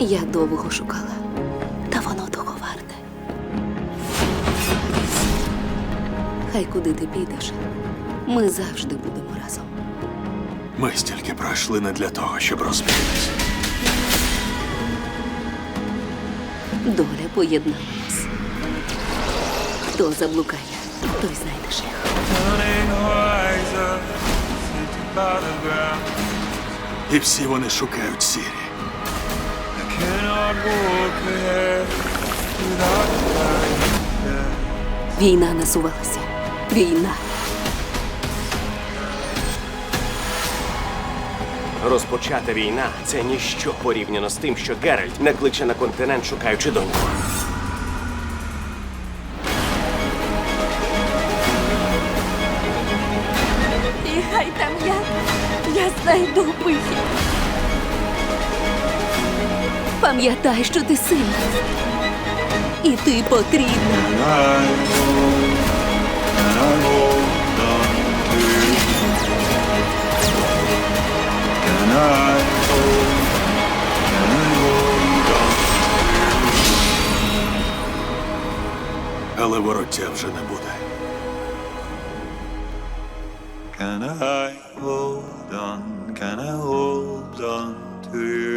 Я довго шукала, та воно того варте. Хай куди ти підеш, ми завжди будемо разом. Ми стільки пройшли не для того, щоб розбитися. Доля поєднала нас. Хто заблукає, той знайде шлях. І всі вони шукають сірі. Війна насувалася. Війна. Розпочата війна це ніщо порівняно з тим, що Геральт накличе на континент, шукаючи доньку. І хай там я, я знайду вихід. Пам'ятай, що ти сильна. І ти потрібна. Але вороття вже не буде. Can I hold on? Can I hold on to you?